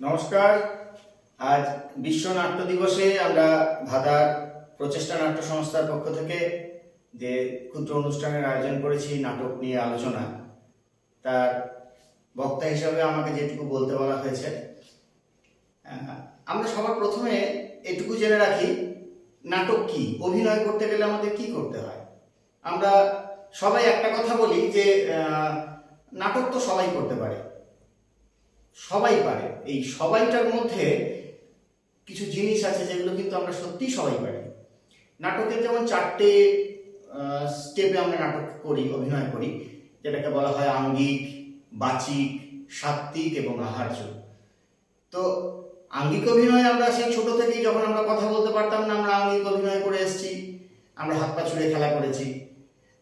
নমস্কার। আজ বিশ্ব নাট্য দিবসে আমরা ভাদার প্রচেষ্টা নাট্য সংস্থার পক্ষ থেকে যে ক্ষুদ্র অনুষ্ঠানের আয়োজন করেছি, নাটক নিয়ে আলোচনা, তার বক্তা হিসাবে আমাকে যেটুকু বলতে বলা হয়েছে আমরা সবার প্রথমে এটুকু জেনে রাখি, নাটক কি? অভিনয় করতে গেলে আমাদের কি করতে হয়? আমরা সবাই একটা কথা বলি যে নাটক তো সবাই করতে পারে। সবাই পারে। এই সবাইটার মধ্যে কিছু জিনিস আছে যেগুলো কিন্তু আমরা সত্যিই সবাই পারি। নাটকের যেমন চারটে স্টেপে আমরা নাটক করি, অভিনয় করি, যেটাকে বলা হয় আঙ্গিক, বাচিক সাত্ত্বিক এবং আহার্য। তো আঙ্গিক অভিনয় আমরা সেই ছোট থেকেই যখন আমরা কথা বলতে পারতাম না, আমরা আঙ্গিক অভিনয় করে এসেছি, আমরা হাত পা ছুড়ে খেলা করেছি।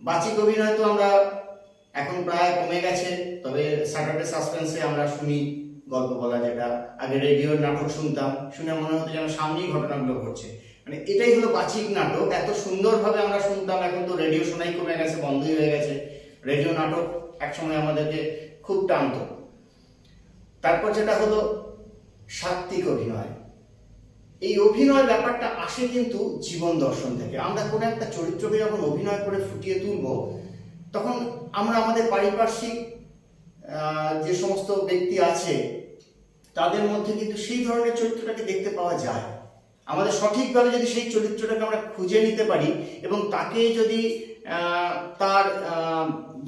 বাচিক অভিনয় তো আমরা এখন প্রায় কমে গেছে, তবে স্যাটারডে সাসপেন্সে আমরা শুনি গল্প বলা যেটা। আগে রেডিওর নাটক শুনতাম, শুনে মনে হতো যেন সামনেই ঘটনাগুলো ঘটছে। মানে এটাই হলো বাচিক নাটক, এত সুন্দরভাবে আমরা শুনতাম, এখন তো রেডিও শোনাই কমে গেছে, বন্ধই হয়ে গেছে। রেডিও নাটক একসময় আমাদেরকে খুব টানত। তারপর যেটা হলো সাত্ত্বিক অভিনয়। এই অভিনয় ব্যাপারটা আসে কিন্তু জীবন দর্শন থেকে। আমরা কোনো একটা চরিত্রকে যখন অভিনয় করে ফুটিয়ে তুলবো তখন আমরা আমাদের পারিপার্শ্বিক যে সমস্ত ব্যক্তি আছে, তাদের মধ্যে কিন্তু সেই ধরনের চরিত্রটাকে দেখতে পাওয়া যায়। আমাদের সঠিকভাবে যদি সেই চরিত্রটাকে আমরা খুঁজে নিতে পারি এবং তাকে যদি তার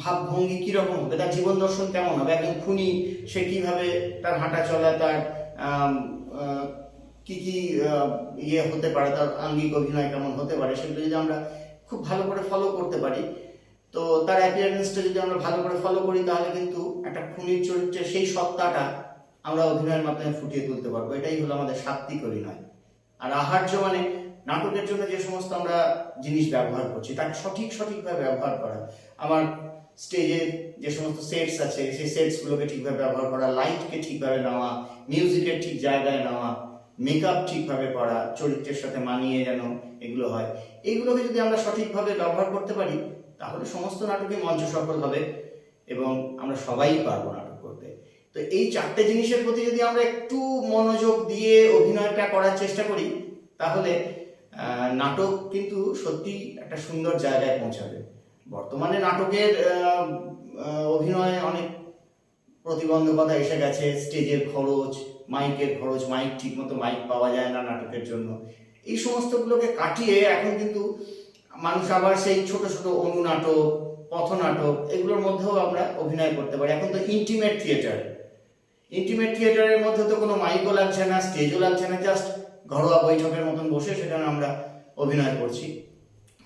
ভাবভঙ্গি কীরকম হবে, তার জীবন দর্শন কেমন হবে, একজন খুনি, সে কীভাবে তার হাঁটা চলা, তার কি কি ইয়ে হতে পারে, তার আঙ্গিক অভিনয় কেমন হতে পারে, সেগুলো যদি আমরা খুব ভালো করে ফলো করতে পারি তো তার অ্যাপিয়ারেন্সটা যদি আমরা ভালো করে ফলো করি, তাহলে কিন্তু একটা খুনির চরিত্রে সেই সত্তাটা আমরা অভিনয়ের মাধ্যমে ফুটিয়ে তুলতে পারব। এটাই হলো আমাদের সাত্বিক অভিনয়। আর আহার্য মানে নাটকের জন্য যে সমস্ত আমরা জিনিস ব্যবহার করছি, তাকে সঠিক, সঠিকভাবে ব্যবহার করা। আমার স্টেজে যে সমস্ত সেটস আছে, সেই সেটসগুলোকে ঠিকভাবে ব্যবহার করা লাইটকে ঠিকভাবে নেওয়া মিউজিকের ঠিক জায়গায় নেওয়া মেকআপ ঠিকভাবে করা, চরিত্রের সাথে মানিয়ে যেন এগুলো হয়। এগুলোকে যদি আমরা সঠিকভাবে ব্যবহার করতে পারি তাহলে সমস্ত নাটকই মঞ্চ সফল হবে এবং আমরা সবাই পারব নাটক করতে। তো এই চারটে জিনিসের প্রতি যদি আমরা একটু মনোযোগ দিয়ে অভিনয়টা করার চেষ্টা করি, তাহলে নাটক কিন্তু সত্যি একটা সুন্দর জায়গায় পৌঁছাবে। বর্তমানে নাটকের অভিনয়ে অনেক প্রতিবন্ধকতা এসে গেছে, স্টেজের খরচ, মাইকের খরচ, মাইক ঠিক মতো মাইক পাওয়া যায় না নাটকের জন্য। এই সমস্তগুলোকে কাটিয়ে এখন কিন্তু মানুষ আবার সেই ছোট ছোট অনুনাটক পথনাটক এগুলোর মধ্যেও আমরা অভিনয় করতে পারি। এখন তো ইন্টিমেট থিয়েটার ইন্টিমেট থিয়েটারের মধ্যে তো কোনো মাইকও লাগছে না স্টেজও লাগছে না জাস্ট ঘরোয়া বৈঠকের মতন বসে সেখানে আমরা অভিনয় করছি।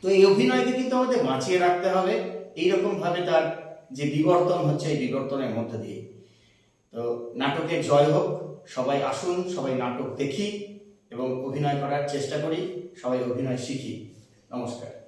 তো এই অভিনয়কে কিন্তু আমাদের বাঁচিয়ে রাখতে হবে এইরকম ভাবে তার যে বিবর্তন হচ্ছে এই বিবর্তনের মধ্যে দিয়ে। তো নাটকের জয় হোক, সবাই আসুন, সবাই নাটক দেখি এবং অভিনয় করার চেষ্টা করি, সবাই অভিনয় শিখি। নমস্কার।